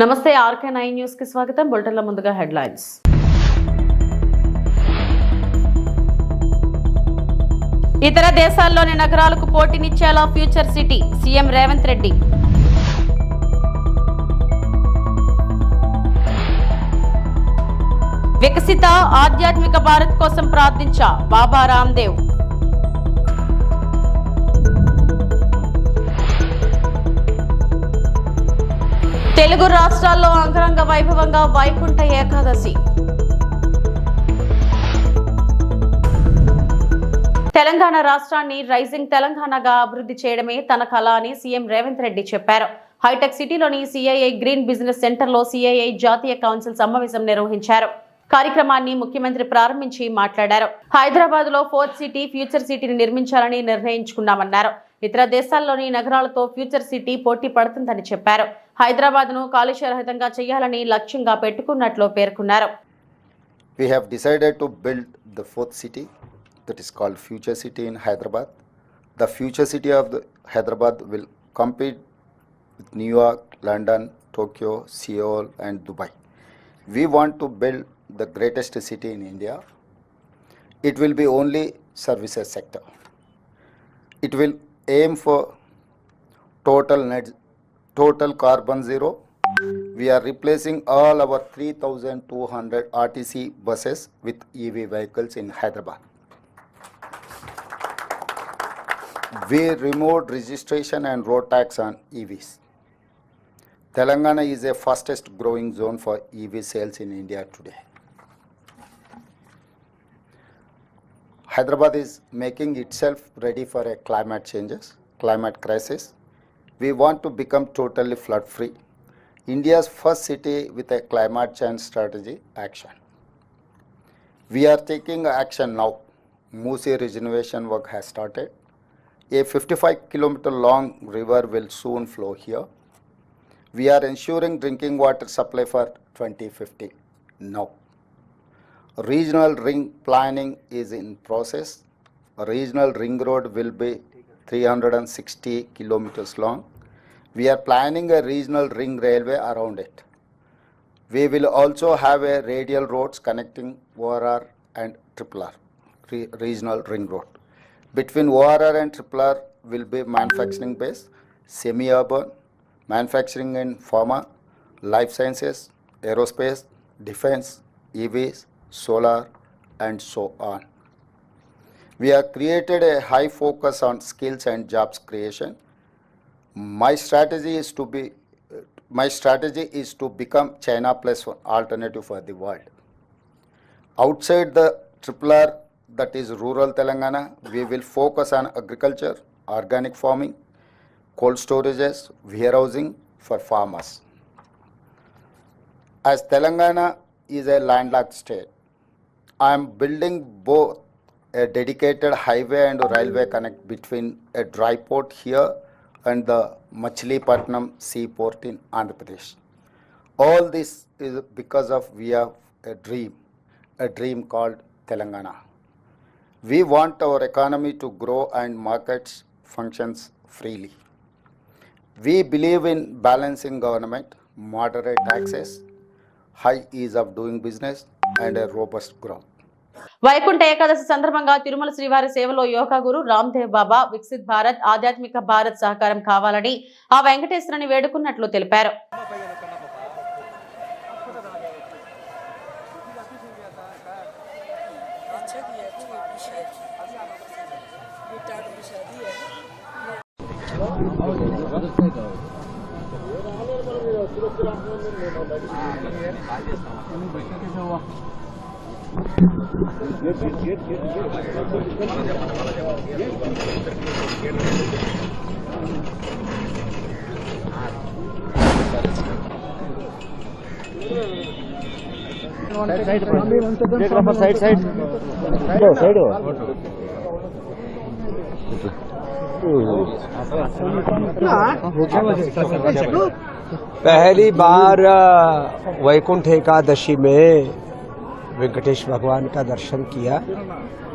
నమస్తే RK nine న్యూస్కి స్వాగతం. బులెటిన్ల ముందుగా హెడ్లైన్స్. ఇతర దేశాల్లోని నగరాలకు పోటీనిచ్చేలా future city CM Revanth Reddy. వికసిత ఆధ్యాత్మిక భారత్ కోసం ప్రార్థించా బాబా రామ్దేవ్. తెలుగు రాష్ట్రాల్లో అంగరంగ వైభవంగా వైకుంఠ ఏకాదశి. తెలంగాణ రాష్ట్రాన్ని రైజింగ్ తెలంగాణగా అభివృద్ధి చేయడమే తన కళ అని సీఎం రేవంత్ రెడ్డి చెప్పారు. హైటెక్ సిటీలోని సిఐఐ గ్రీన్ బిజినెస్ సెంటర్లో సిఐఐ జాతీయ కౌన్సిల్ సమావేశం నిర్వహించారు. కార్యక్రమాన్ని ముఖ్యమంత్రి ప్రారంభించి మాట్లాడారు. హైదరాబాద్లో ఫోర్త్ సిటీ ఫ్యూచర్ సిటీని నిర్మించాలని నిర్ణయించుకున్నామన్నారు. ఇతర దేశాల్లోని నగరాలతో ఫ్యూచర్ సిటీ పోటీ పడుతుందని చెప్పారు హైదరాబాద్ను కాలుష్యరహితంగా చేయాలని లక్ష్యంగా పెట్టుకున్నట్లు పేర్కొన్నారు We have decided to build the fourth city that is called Future City in Hyderabad. The future city of the Hyderabad will compete with New York, London, Tokyo, Seoul, and Dubai. We want to build the greatest city in India. It will be only services sector. It will aim for total net total carbon zero we are replacing all our 3200 RTC buses with EV vehicles in Hyderabad. We removed registration and road tax on EVs. Telangana is the fastest growing zone for EV sales in India today. Hyderabad is making itself ready for a climate changes, climate crisis. We want to become totally flood free. India's first city with a climate change strategy action. We are taking action now. Musi regeneration work has started. A 55 kilometer long river will soon flow here. We are ensuring drinking water supply for 2050 now. Regional ring planning is in process. A regional ring road will be 360 kilometers long. We are planning a regional ring railway around it. We will also have a radial roads connecting ORR and Triple R, re- regional ring road. Between ORR and Triple R will be manufacturing base, semi-urban, manufacturing in pharma, life sciences, aerospace, defense, EVs, solar, and so on. We have created a high focus on skills and jobs creation. My strategy is to be, my strategy is to become China plus one alternative for the world. Outside the triple R, that is rural Telangana, we will focus on agriculture, organic farming, cold storages, warehousing for farmers. As Telangana is a landlocked state, I am building both a dedicated highway and railway mm. connect between a dry port here and the Machilipatnam seaport in Andhra Pradesh. All this is because of we have a dream, a dream called Telangana. We want our economy to grow and markets functions freely. We believe in balancing government, moderate taxes, high ease of doing business, and a robust growth. Vaikuntha Ekadashi సందర్భంగా తిరుమల శ్రీవారి సేవలో యోగా గురు రామ్దేవ్ బాబా వికసిత్ భారత్ ఆధ్యాత్మిక భారత్ సహకారం కావాలని ఆ వెంకటేశ్వరుని వేడుకున్నట్లు తెలిపారు. Side side side पहली बार वैकुंठ एकादशी में वेंकटेश भगवान का दर्शन किया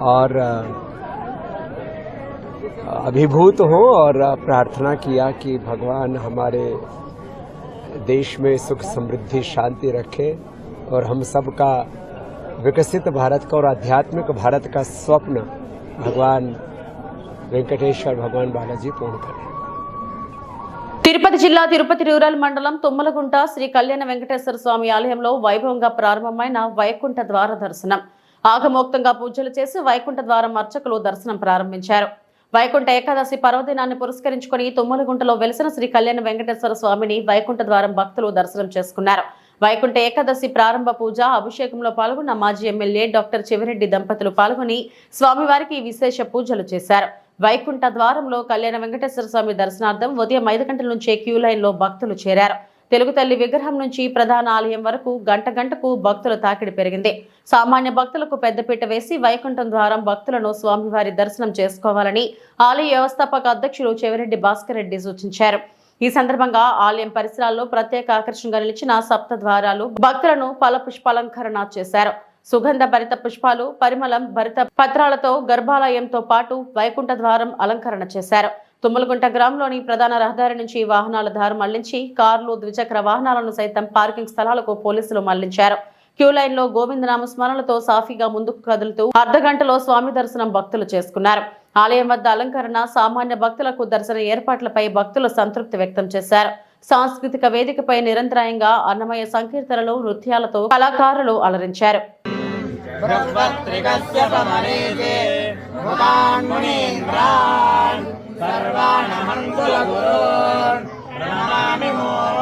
और अभिभूत हो और प्रार्थना किया कि भगवान हमारे देश में सुख समृद्धि, शांति रखे और हम सबका विकसित भारत का और आध्यात्मिक भारत का स्वप्न भगवान वेंकटेश्वर भगवान बालाजी पूर्ण करें। తిరుపతి జిల్లా తిరుపతి రూరల్ మండలం తుమ్మలగుంట శ్రీ కళ్యాణ వెంకటేశ్వర స్వామి ఆలయంలో వైభవంగా ప్రారంభమైన వైకుంఠ ద్వార దర్శనం. ఆగమోక్తంగా పూజలు చేసి వైకుంఠ ద్వారం అర్చకులు దర్శనం ప్రారంభించారు. వైకుంఠ ఏకాదశి పర్వదినాన్ని పురస్కరించుకొని తుమ్మలగుంటలో వెలిసిన శ్రీ కళ్యాణ వెంకటేశ్వర స్వామిని వైకుంఠ ద్వారం భక్తులు దర్శనం చేసుకున్నారు. వైకుంఠ ఏకాదశి ప్రారంభ పూజ అభిషేకంలో పాల్గొన్న మాజీ ఎమ్మెల్యే డాక్టర్ చెవిరెడ్డి దంపతులు పాల్గొని స్వామివారికి విశేష పూజలు చేశారు. వైకుంఠ ద్వారంలో కళ్యాణ వెంకటేశ్వర స్వామి దర్శనార్థం ఉదయం ఐదు గంటల నుంచే క్యూ లైన్లో భక్తులు చేరారు. తెలుగు తల్లి విగ్రహం నుంచి ప్రధాన ఆలయం వరకు గంట గంటకు భక్తుల తాకిడి పెరిగింది. సామాన్య భక్తులకు పెద్దపీట వేసి వైకుంఠం ద్వారం భక్తులను స్వామివారి దర్శనం చేసుకోవాలని ఆలయ వ్యవస్థాపక అధ్యక్షులు చెవిరెడ్డి భాస్కర్ రెడ్డి సూచించారు. ఈ సందర్భంగా ఆలయం పరిసరాల్లో ప్రత్యేక ఆకర్షణగా నిలిచిన సప్త ద్వారాలు భక్తులను ఫల పుష్పాలంకరణ చేశారు. సుగంధ భరిత పుష్పాలు పరిమళం భరిత పత్రాలతో గర్భాలయంతో పాటు వైకుంఠ ద్వారం అలంకరణ చేశారు. తుమ్మలగుంట గ్రామంలోని ప్రధాన రహదారి నుంచి వాహనాల దారి మళ్ళించి కార్లు ద్విచక్ర వాహనాలను సైతం పార్కింగ్ స్థలాలకు పోలీసులు మళ్ళించారు. క్యూ లైన్లో గోవిందనామ స్మరణలతో సాఫీగా ముందుకు కదులుతూ అర్ధ గంటలో స్వామి దర్శనం భక్తులు చేసుకున్నారు. ఆలయం వద్ద అలంకరణ సామాన్య భక్తులకు దర్శన ఏర్పాట్లపై భక్తులు సంతృప్తి వ్యక్తం చేశారు. సాంస్కృతిక వేదికపై నిరంతరాయంగా అన్నమయ సంకీర్తనలు నృత్యాలతో కళాకారులు అలరించారు. మీరు వన్ అవర్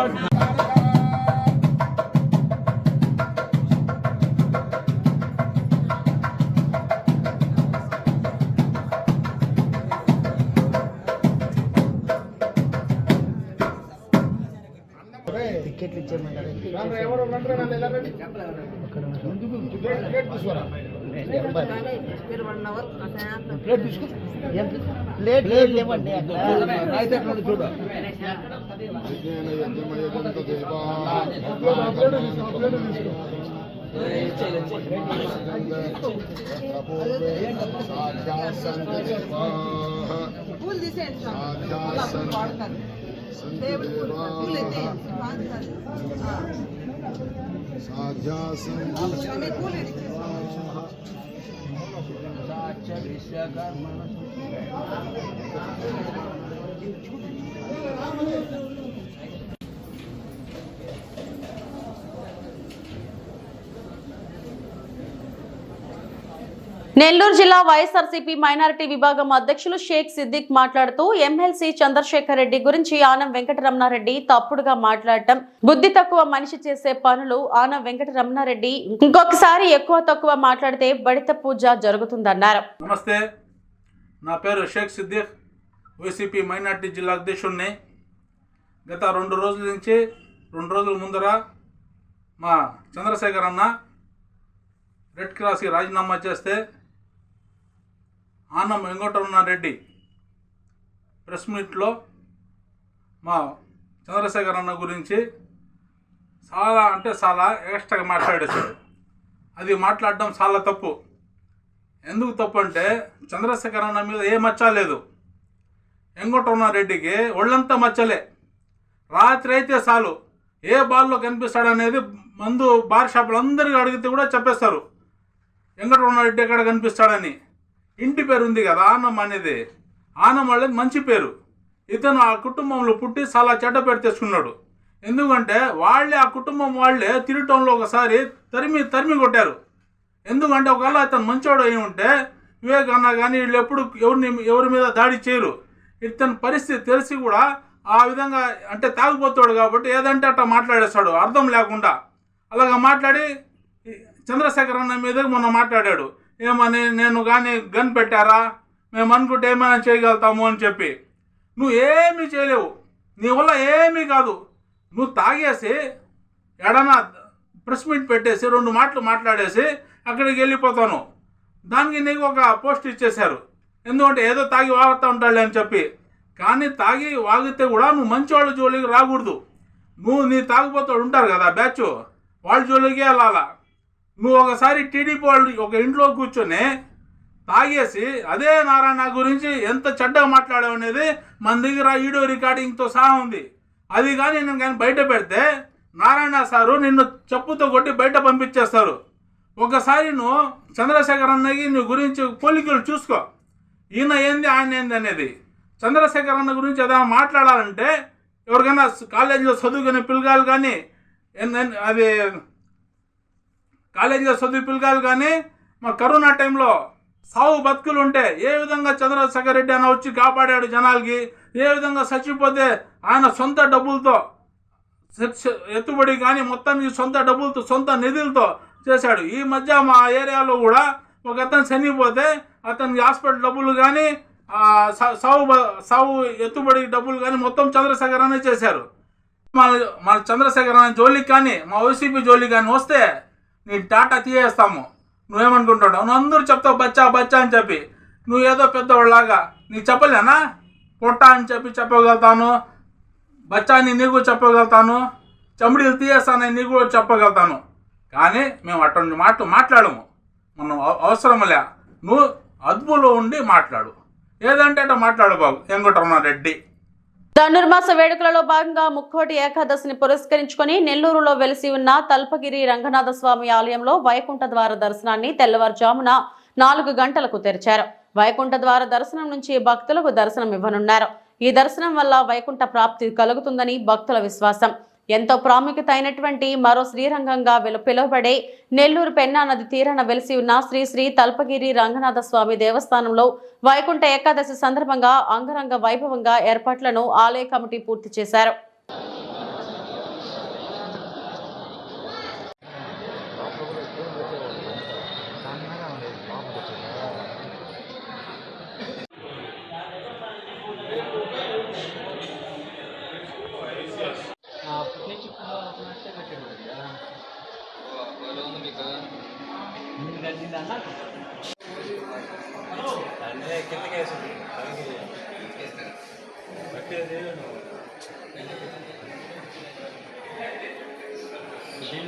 ప్లేట్ ప్లేట్ లేవండి అక్కడ పూలు తీసేయండి స్వామి. మళ్ళా అప్పుడు వాడతారు దేవుడి పూలు పూలు ఎత్తేయండి अशा నెల్లూరు జిల్లా వైఎస్ఆర్సీపీ మైనారిటీ విభాగం అధ్యక్షులు షేక్ సిద్దిక్ మాట్లాడుతూ ఎమ్మెల్సీ చంద్రశేఖర్ రెడ్డి గురించి ఆనం వెంకటరమణారెడ్డి తప్పుడుగా మాట్లాడటం బుద్ధి తక్కువ మనిషి చేసే పనులు ఆనం వెంకటరమణారెడ్డి ఇంకొకసారి ఎక్కువ తక్కువ మాట్లాడితే బడిత పూజ జరుగుతుందన్నారు. నమస్తే నా పేరు షేక్ సిద్దిక్ వైసీపీ మైనార్టీ జిల్లా అధ్యక్షుడిని గత రెండు రోజుల నుంచి రెండు రోజుల ముందర మా చంద్రశేఖర్ అన్న రెడ్ క్రాస్కి రాజీనామా చేస్తే ఆనం వెంకటరమణారెడ్డి ప్రెస్ మీట్లో మా చంద్రశేఖర్ అన్న గురించి చాలా అంటే చాలా ఎక్స్ట్రాగా మాట్లాడేశాడు. అది మాట్లాడడం చాలా తప్పు. ఎందుకు తప్పు అంటే చంద్రశేఖర్ అన్న మీద ఏ మచ్చ లేదు. వెంకటరమణారెడ్డికి ఒళ్ళంతా మచ్చలే. రాత్రి అయితే చాలు. ఏ బాల్లో కనిపిస్తాడనేది మందు బార్ షాపులు అందరికీ అడిగితే కూడా చెప్పేస్తారు. వెంకటరమణారెడ్డి ఎక్కడ కనిపిస్తాడని. ఇంటి పేరు ఉంది కదా ఆనం అనేది. ఆనం వాళ్ళది మంచి పేరు. ఇతను ఆ కుటుంబంలో పుట్టి చాలా చెడ్డ పేరు తెచ్చుకున్నాడు. ఎందుకంటే వాళ్ళే ఆ కుటుంబం వాళ్ళే తిరగటంలో ఒకసారి తరిమి తరిమి కొట్టారు. ఎందుకంటే ఒకవేళ అతను మంచోడు అయి ఉంటే వివేకన్నా కానీ వీళ్ళు ఎప్పుడు ఎవరిని ఎవరి మీద దాడి చేయరు. ఇతని పరిస్థితి తెలిసి కూడా ఆ విధంగా అంటే తాగుపోతాడు కాబట్టి ఏదంటే అట్లా మాట్లాడేస్తాడు. అర్థం లేకుండా. అలాగా మాట్లాడి చంద్రశేఖర్ అన్న మీద మొన్న మాట్లాడాడు. ఏమని నేను కానీ గన్ పెట్టారా? మేము అనుకుంటే ఏమైనా చేయగలుగుతాము అని చెప్పి. నువ్వు ఏమీ చేయలేవు. నీ వల్ల ఏమీ కాదు. నువ్వు తాగేసి ఎడనా ప్రెస్ మీట్ పెట్టేసి రెండు మాటలు మాట్లాడేసి అక్కడికి వెళ్ళిపోతాను. దానికి నీకు ఒక పోస్ట్ ఇచ్చేశారు. ఎందుకంటే ఏదో తాగి వాగుతూ ఉంటాడు అని చెప్పి. కానీ తాగి వాగితే కూడా నువ్వు మంచి వాళ్ళ జోలికి రాకూడదు. నువ్వు నీ తాగిపోతాడు ఉంటారు కదా బ్యాచ్. వాళ్ళ జోలికి వెళ్ళాలా? నువ్వు ఒకసారి టీడీపీ వాళ్ళు ఒక ఇంట్లో కూర్చొని తాగేసి అదే నారాయణ గురించి ఎంత చెడ్డగా మాట్లాడావు అనేది మన దగ్గర వీడియో రికార్డింగ్తో సహా ఉంది. అది కానీ నేను కానీ బయట పెడితే నారాయణ సారు నిన్ను చెప్పుతో కొట్టి బయట పంపించేస్తారు. ఒకసారి నువ్వు చంద్రశేఖర్ అన్నకి నీ గురించి పోలికలు చూసుకో. ఈయన ఏంది ఆయన ఏంది అనేది. చంద్రశేఖర్ అన్న గురించి ఏదైనా మాట్లాడాలంటే ఎవరికైనా కాలేజీలో చదువుకునే పిల్లగాలు కానీ అది కాలేజీలో చదువు పిల్లగాలు కానీ మా కరోనా టైంలో సాగు బతుకులు ఉంటే ఏ విధంగా చంద్రశేఖర్ రెడ్డి అన్న వచ్చి కాపాడాడు జనాలకి ఏ విధంగా చచ్చిపోతే ఆయన సొంత డబ్బులతో ఎత్తుబడి కానీ మొత్తానికి సొంత డబ్బులతో సొంత నిధులతో చేశాడు. ఈ మధ్య మా ఏరియాలో కూడా ఒక అతను చనిపోతే అతనికి హాస్పిటల్ డబ్బులు కానీ సావు సావు సాగు సాగు ఎత్తుబడి డబ్బులు కానీ మొత్తం చంద్రశేఖర్ అనే చేశారు. మన మన చంద్రశేఖర్ అనే జోలికి కానీ మా వైసీపీ జోలికి కానీ వస్తే నీ టాటా తీయేస్తాము. నువ్వేమనుకుంటావు? నువ్వు అందరూ చెప్తావు బచ్చా బచ్చా అని చెప్పి. నువ్వు ఏదో పెద్దవాళ్ళలాగా నీకు చెప్పలేనా? పొట్ట అని చెప్పి చెప్పగలుగుతాను. బచ్చాని నీకు చెప్పగలుగుతాను. చమిడీలు తీయేస్తానని నీకు కూడా చెప్పగలుగుతాను. కానీ మేము అటువంటి మాటలు మాట్లాడము. మనం అవసరమలే. నువ్వు అదుపులో ఉండి మాట్లాడు. ఏదంటే అట్లా మాట్లాడు బాబు. రెడ్డి ధనుర్మాస వేడుకలలో భాగంగా ముక్కోటి ఏకాదశిని పురస్కరించుకొని నెల్లూరులో వెలిసి ఉన్న తల్పగిరి రంగనాథ స్వామి ఆలయంలో వైకుంఠ ద్వార దర్శనాన్ని తెల్లవారుజామున నాలుగు గంటలకు తెరిచారు. వైకుంఠ ద్వార దర్శనం నుంచి భక్తులకు దర్శనం ఇవ్వనున్నారు ఈ దర్శనం వల్ల వైకుంఠ ప్రాప్తి కలుగుతుందని భక్తుల విశ్వాసం. ఎంతో ప్రాముఖ్యత అయినటువంటి మరో శ్రీరంగంగా పిలువబడే నెల్లూరు పెన్నా నది తీరాన వెలిసి ఉన్న శ్రీ శ్రీ తల్పగిరి రంగనాథ స్వామి దేవస్థానంలో వైకుంఠ ఏకాదశి సందర్భంగా అంగరంగ వైభవంగా ఏర్పాట్లను ఆలయ కమిటీ పూర్తి చేశారు.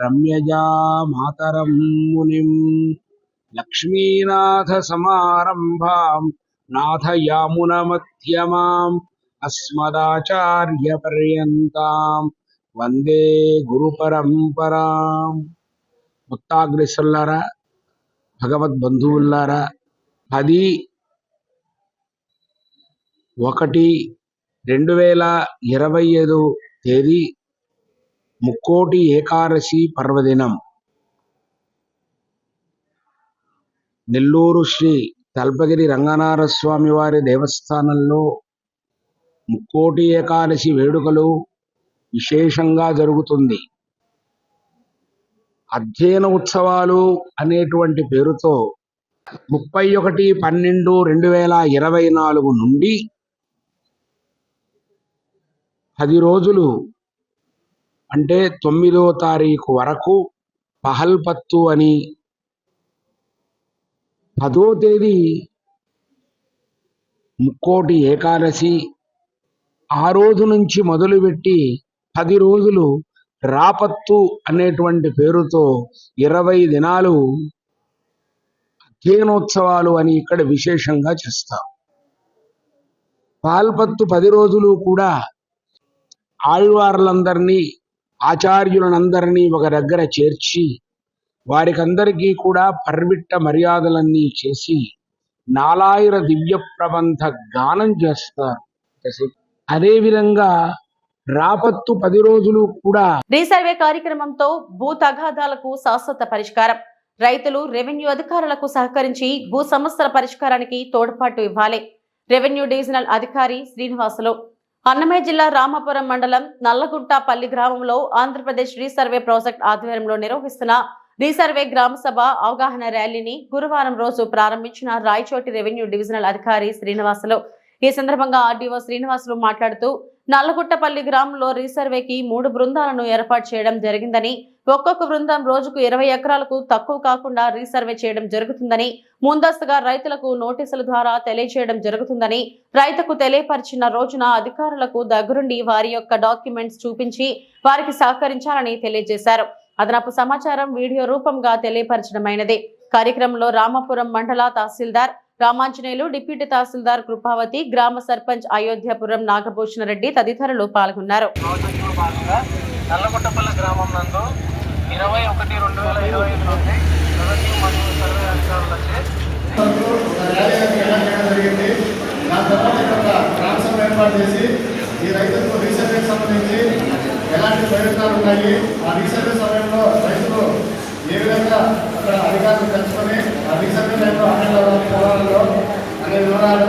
రమ్యజా మాతరం మునిం లక్ష్మీనాథ సమారంభాం అస్మదాచార్య అస్మదాచార్యపర్యంతాం వందే గురు పరంపరాం భగవద్ బంధువుల్లారా పది ఒకటి రెండు వేల ఇరవై ఐదు తేదీ ముక్కోటి ఏకాదశి పర్వదినం. నెల్లూరు శ్రీ తల్పగిరి రంగనాథ స్వామి వారి దేవస్థానంలో ముక్కోటి ఏకాదశి వేడుకలు విశేషంగా జరుగుతుంది. అధ్యయన ఉత్సవాలు అనేటువంటి పేరుతో ముప్పై ఒకటి పన్నెండు రెండు వేల ఇరవై నాలుగు నుండి పది రోజులు అంటే తొమ్మిదో తారీఖు వరకు పహల్పత్తు అని పదో తేదీ ముక్కోటి ఏకాదశి ఆ రోజు నుంచి మొదలుపెట్టి పది రోజులు రాపత్తు అనేటువంటి పేరుతో ఇరవై దినాలు అధ్యయనోత్సవాలు అని ఇక్కడ విశేషంగా చేస్తాం. పాల్పత్తు పది రోజులు కూడా ఆళ్వార్లందరినీ ఆచార్యులనందరినీ ఒక దగ్గర చేర్చి వారికందరికీ కూడా పర్విట్ట మర్యాదలన్నీ చేసి నాలాయిర దివ్య ప్రబంధ గానం చేస్తారు. అదే విధంగా రాపత్తు పది రోజులు కూడా రీసర్వే కార్యక్రమంతో భూ తగాదాలకు శాశ్వత పరిష్కారం. రైతులు రెవెన్యూ అధికారులకు సహకరించి భూ సమస్యల పరిష్కారానికి తోడ్పాటు ఇవ్వాలి. రెవెన్యూ డివిజనల్ అధికారి శ్రీనివాసులు. అన్నమయ్య జిల్లా రామాపురం మండలం నల్లగుంట పల్లి గ్రామంలో ఆంధ్రప్రదేశ్ రీసర్వే ప్రాజెక్ట్ ఆధ్వర్యంలో నిర్వహిస్తున్న రీసర్వే గ్రామ సభ అవగాహన ర్యాలీని గురువారం రోజు ప్రారంభించిన రాయచోటి రెవెన్యూ డివిజనల్ అధికారి శ్రీనివాసులు ఈ సందర్భంగా ఆర్డీఓ శ్రీనివాసులు మాట్లాడుతూ నల్లగుట్టపల్లి గ్రామంలో రీసర్వేకి మూడు బృందాలను ఏర్పాటు చేయడం జరిగిందని ఒక్కొక్క బృందం రోజుకు ఇరవై ఎకరాలకు తక్కువ కాకుండా రీసర్వే చేయడం జరుగుతుందని ముందస్తుగా రైతులకు నోటీసుల ద్వారా తెలియజేయడం జరుగుతుందని రైతుకు తెలియపరిచిన రోజున అధికారులకు దగ్గరుండి వారి యొక్క డాక్యుమెంట్స్ చూపించి వారికి సహకరించాలని తెలియజేశారు. అదనపు సమాచారం వీడియో రూపంగా తెలియపరచడమైనది. కార్యక్రమంలో రామాపురం మండల తహసీల్దార్ రామాంజనేయులు డిప్యూటీ తహసీల్దార్ కృపావతి గ్రామ సర్పంచ్ అయోధ్యపురం నాగభూషణ రెడ్డి తదితరులు పాల్గొన్నారు. ప్రాజెక్టులో భాగంగా నల్లగొట్టపల్లి గ్రామం నందు ఇరవై ఒకటి రెండు వేల ఇరవై ఐదు నుండి రెవెన్యూ మరియు సర్వే అధికారులచే జరిగింది దాని తర్వాత ఇక్కడ ట్రాన్స్ఫర్ ఏర్పాటు చేసి ఈ రైతులకు రీసర్వేకి సంబంధించి ఎలాంటి ప్రయోజనాలు ఉన్నాయి ఆ రీసర్వే సమయంలో రైతులు ఏ విధంగా అక్కడ అధికారులు కలుసుకొని ఆ టైంలో అటెండ్ అవ్వాలి పొలాలలో అనే వివరాలు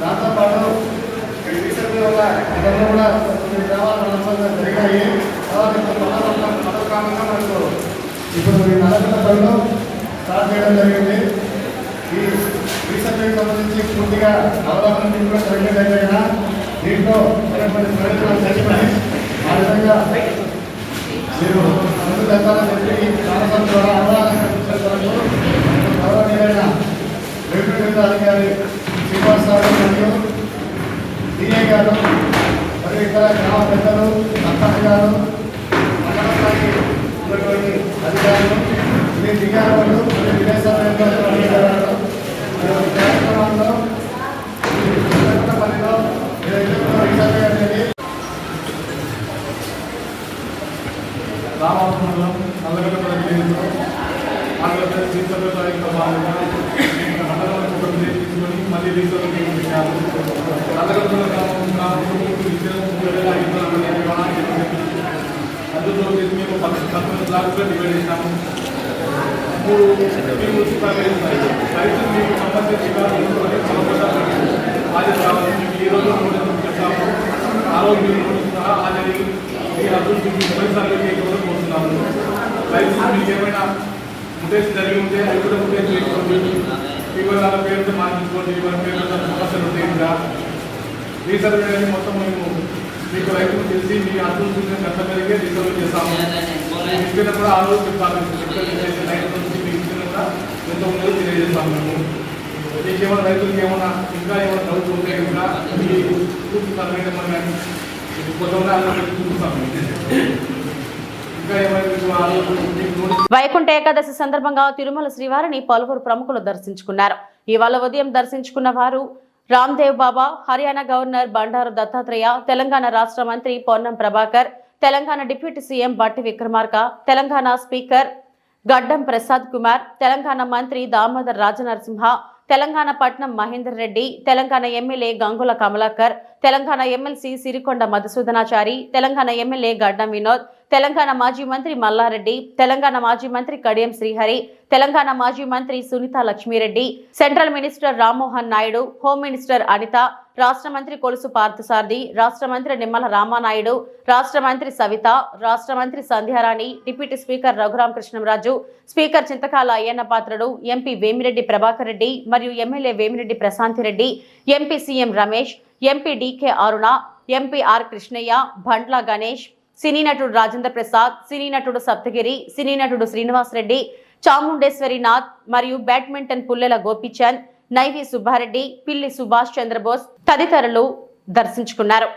దాంతోపాటు ఈ వల్ల గతంలో కూడా కొన్ని గ్రామాల జరిగాయి. తర్వాత ఇప్పుడు పథకం మనకు ఇప్పుడు ఈ నలభై పనులు స్టార్ట్ చేయడం జరిగింది. ఈ రీసెర్చ్కి సంబంధించి పూర్తిగా అవగాహన కూడా జరిగేదైనా దీంట్లో ఉన్నటువంటి ప్రయోజనాలు తెలుసుకొని ఆ విధంగా మీరు ముందు వెళ్తారని చెప్పి అవగాహన గౌరవనీయులైన రెవెన్యూ అధికారి శ్రీనివాస్ మరియు డిఏ గారు మరియు ఇతర గ్రామ పెద్దలు సర్పంచ్ గారు మండల ఉన్నటువంటి అధికారులు మీ దిగారు మరియు విదేశాల్లో కార్యక్రమంలో పనిలో రీసర్వే అనేది రామాపురంలో నల్లగొండ ఆంధ్రప్రదేశ్ రీసర్వే కార్యక్రమ భాగంగా తీసుకొని మళ్ళీ రీసర్వే మూడు అందులో మేము పంతొమ్మిది డివైడ్ మూడు రైతులు మీకు సంబంధించి హాజరు కావాలి ఈ రోజు చెప్తాము ఆరోగ్యం సహా హాజరి ఈ అభివృద్ధి మొదటిసారి కోరుతున్నాము రైతులు మీకు ఏమైనా ముటేసి జరిగి ఉంటే అవి కూడా ముటేసి చేసుకోండి వాళ్ళ పేరుతో మార్చుకోండి వాళ్ళ పేరుతో సమస్యలు ఉంటాయిగా ఇంకా. రీసర్వే అనేది మొత్తం మేము మీకు రైతులు తెలిసి మీ అభివృద్ధి ఎంత పెరిగే రీసర్వే చేస్తాము. ఇచ్చిన కూడా ఆ రోజు చెప్తాను రైతుల నుంచి మీకు ఇచ్చిన కూడా ఎంత ఉందో తెలియజేస్తాము మేము. మీకు ఏమైనా రైతులకు ఏమైనా ఇంకా ఏమైనా డౌట్ ఉంటే కూడా మీ పూర్తి సర్వే మనం కొంతమంది కొంతమంది చూపిస్తాము. వైకుంఠ ఏకాదశి సందర్భంగా తిరుమల శ్రీవారిని పలువురు ప్రముఖులు దర్శించుకున్నారు. ఇవాళ ఉదయం దర్శించుకున్న వారు రామ్దేవ్ బాబా హర్యానా గవర్నర్ బండారు దత్తాత్రేయ తెలంగాణ రాష్ట్ర మంత్రి Ponnam Prabhakar Telangana deputy CM Bhatti Vikramarka Telangana speaker గడ్డం ప్రసాద్ కుమార్ తెలంగాణ మంత్రి Damodar Rajanarasimha Telangana Patnam Mahender Reddy Telangana MLA Gangula Kamalakar Telangana MLC Sirikonda Madhusudanachari Telangana MLA Gaddam Vinod Telangana మాజీ మంత్రి మల్లారెడ్డి తెలంగాణ మాజీ మంత్రి కడియం శ్రీహరి తెలంగాణ మాజీ మంత్రి Sunitha Lakshmireddy central minister Rammohan Naidu home minister Anitha రాష్ట్ర మంత్రి కొలుసు పార్థసారథి రాష్ట్ర మంత్రి నిమ్మల రామానాయుడు రాష్ట్ర మంత్రి సవిత రాష్ట్ర మంత్రి Sandhyarani deputy speaker Raghuram Krishnamraju speaker Chintakayala Ayyanna Patrudu MP Vemireddy Prabhakar Reddy మరియు MLA Vemireddy Prasanthi Reddy MP CM Ramesh MP DK Aruna MP R Krishnaiah Bandla Ganesh cine నటుడు రాజేంద్ర ప్రసాద్ సినీ నటుడు సప్తగిరి సినీ నటుడు శ్రీనివాస్ రెడ్డి చాముండేశ్వరి నాథ్ మరియు బ్యాడ్మింటన్ పుల్లెల గోపీచంద్ నైవి సుబ్బారెడ్డి పిల్లి సుభాష్ చంద్రబోస్ తదితరులు దర్శించుకున్నారు.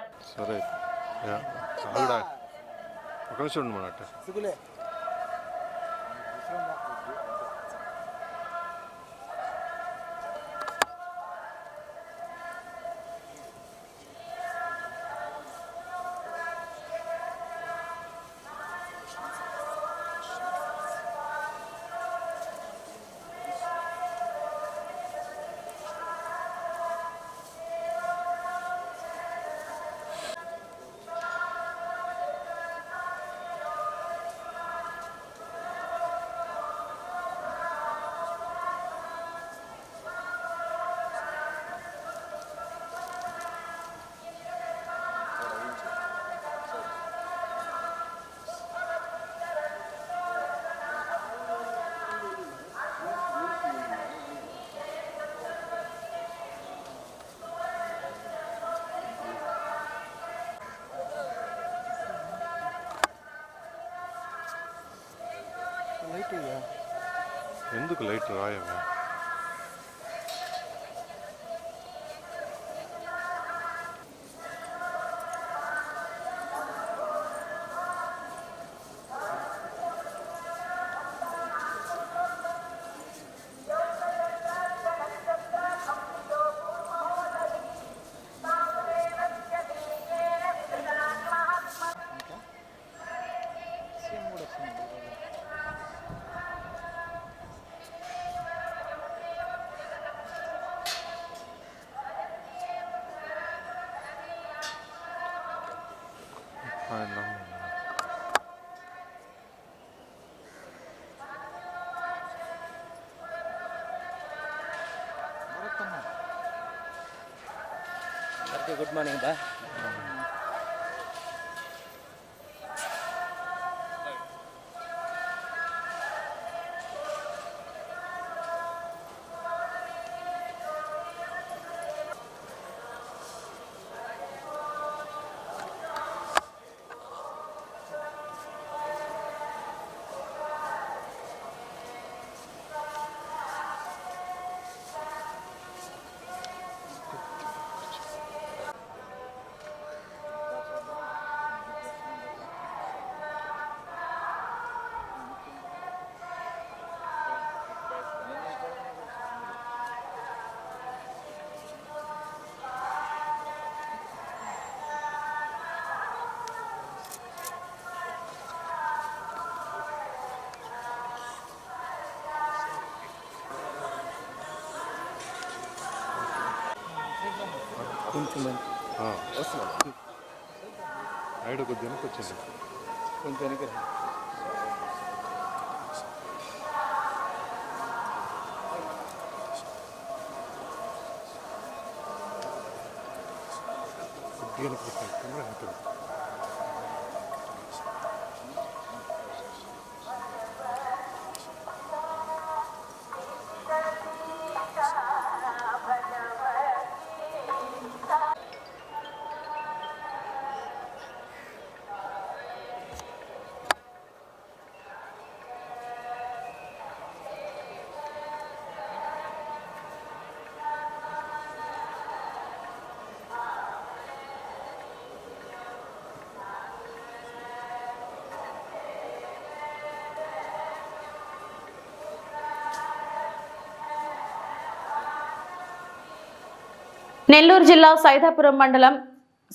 எதுக்கு லைட் ராயவன் good morning ba? కొంచెం ఆ. ఐడు కొద్ది వెనక్కి వచ్చింది కొంచెం వెనక కొద్ది వెనక్కి పెట్టాను కెమెరా వెనక్కి నెల్లూరు జిల్లా సైదాపురం మండలం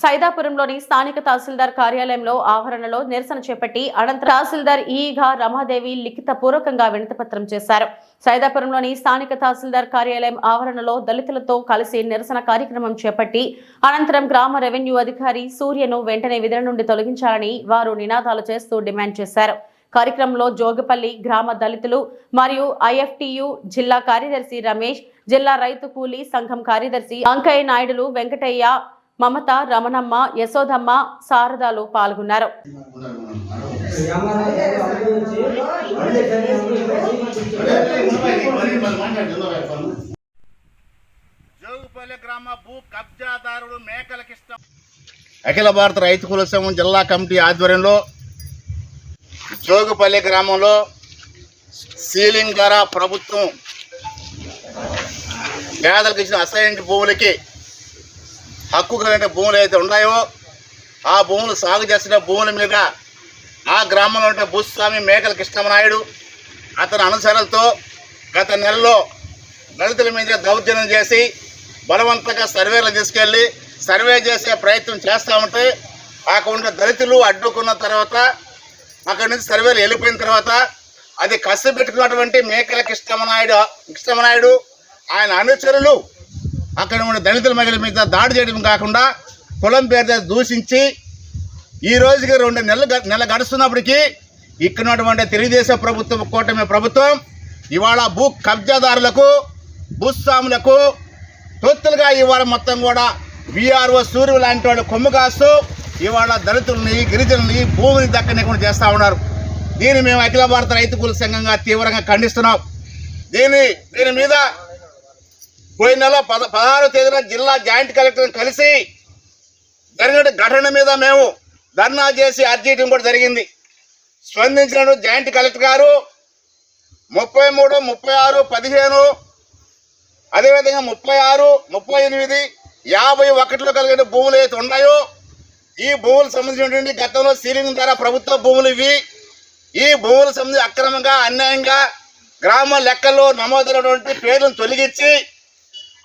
సైదాపురంలోని స్థానిక తహసీల్దార్ కార్యాలయంలో ఆవరణలో నిరసన చేపట్టి అనంతరం తహసీల్దార్ ఈగా రమాదేవి లిఖిత పూర్వకంగా వినతిపత్రం చేశారు. సైదాపురంలోని స్థానిక తహసీల్దార్ కార్యాలయం ఆవరణలో దళితులతో కలిసి నిరసన కార్యక్రమం చేపట్టి అనంతరం గ్రామ రెవెన్యూ అధికారి సూర్యను వెంటనే విధుల నుండి తొలగించాలని వారు నినాదాలు చేస్తూ డిమాండ్ చేశారు. కార్యక్రమంలో జోగపల్లి గ్రామ దళితులు మరియు ఐఎఫ్టియు జిల్లా కార్యదర్శి రమేష్ జిల్లా రైతు కూలీ సంఘం కార్యదర్శి అంకయ్య నాయుడులు వెంకటయ్య మమత రమణమ్మ యశోదమ్మ శారదాలు పాల్గొన్నారు. జోగుపల్లి గ్రామ భూ కబ్జాదారుడు మేకలకిష్టం. అఖిల భారత రైతు కుల సంఘం జిల్లా కమిటీ ఆధ్వర్యంలో జోగుపల్లి గ్రామంలో సీలింగ్ ద్వారా ప్రభుత్వం పేదలకు ఇచ్చిన అసైన్మెంట్ భూములకి హక్కు కలిగిన భూములు అయితే ఉన్నాయో ఆ భూములు సాగు చేసిన భూముల మీద ఆ గ్రామంలో ఉంటే భూస్వామి మేకల కృష్ణమనాయుడు అతని అనుసరులతో గత నెలలో దళితుల మీద దౌర్జన్యం చేసి బలవంతంగా సర్వేలు తీసుకెళ్ళి సర్వే చేసే ప్రయత్నం చేస్తూ ఉంటే అక్కడ దళితులు అడ్డుకున్న తర్వాత అక్కడి నుంచి సర్వేలు వెళ్ళిపోయిన తర్వాత అది కసి పెట్టుకున్నటువంటి మేకల కృష్ణమనాయుడు కృష్ణమనాయుడు ఆయన అనుచరులు అక్కడ ఉన్న దళితుల మహిళల మీద దాడి చేయడం కాకుండా కులం పేరుతో దూషించి ఈ రోజుకి రెండు నెలలు గ- నెల గడుస్తున్నప్పటికీ ఇక్కడ ఉన్నటువంటి తెలుగుదేశం ప్రభుత్వం కూటమి ప్రభుత్వం ఇవాళ భూ కబ్జాదారులకు భూస్వాములకు తొత్తులుగా ఇవాళ మొత్తం కూడా విఆర్ఓ సూర్యు లాంటి వాళ్ళు కొమ్ము కాస్తూ ఇవాళ దళితుల్ని గిరిజనుల్ని భూమిని దక్కనికుండా చేస్తూ ఉన్నారు. దీన్ని మేము అఖిల భారత రైతు కూల సంఘంగా తీవ్రంగా ఖండిస్తున్నాం. దీని దీని మీద పోయిన నెల పద పదహారో తేదీన జిల్లా జాయింట్ కలెక్టర్ని కలిసి జరిగిన ఘటన మీద మేము ధర్నా చేసి అర్జీయటం కూడా జరిగింది. స్పందించిన జాయింట్ కలెక్టర్ గారు ముప్పై మూడు ముప్పై ఆరు పదిహేను అదేవిధంగా ముప్పై ఆరు ముప్పై ఎనిమిది యాభై ఒకటిలో కలిగిన భూములు అయితే ఉన్నాయో ఈ భూములకు సంబంధించినటువంటి గతంలో సీలింగ్ ద్వారా ప్రభుత్వ భూములు ఇవి. ఈ భూములకు సంబంధించి అక్రమంగా అన్యాయంగా గ్రామ లెక్కల్లో నమోదైనటువంటి పేర్లను తొలగించి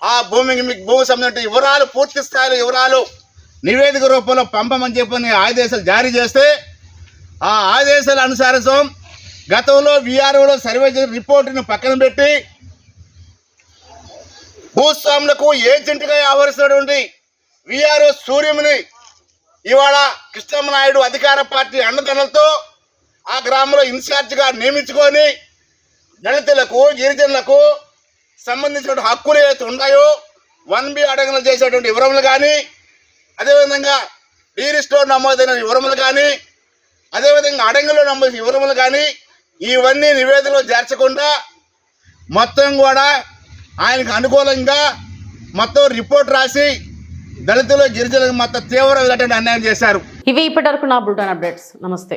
ఆ భూమికి మీకు భూమికి సంబంధించిన వివరాలు పూర్తి స్థాయిలో వివరాలు నివేదిక రూపంలో పంపమని చెప్పని ఆదేశాలు జారీ చేస్తే ఆ ఆదేశాల అనుసారం గతంలో విఆర్ఓలో సర్వే చేసిన రిపోర్టును పక్కన పెట్టి భూస్వాములకు ఏజెంట్గా వ్యవహరిస్తున్నటువంటి విఆర్ఓ సూర్యుని ఇవాళ కృష్ణమ్మనాయుడు అధికార పార్టీ అండదండలతో ఆ గ్రామంలో ఇన్ఛార్జిగా నియమించుకొని దళితులకు గిరిజనులకు సంబంధించిన హక్కులు ఏవైతే ఉన్నాయో వన్ బి అడగలు చేసేటువంటి వివరములు కానీ అదేవిధంగా డీరిస్టో నమోదైన వివరములు కానీ అదేవిధంగా అడంగిలో నమోదు వివరములు కానీ ఇవన్నీ నివేదికలో చేర్చకుండా మొత్తం కూడా ఆయనకు అనుకూలంగా మొత్తం రిపోర్ట్ రాసి దళితులు గిరిజనులకు మొత్తం తీవ్ర అన్యాయం చేశారు. ఇవి ఇప్పటివరకు నా బుల్టన్ అప్డేట్స్. నమస్తే.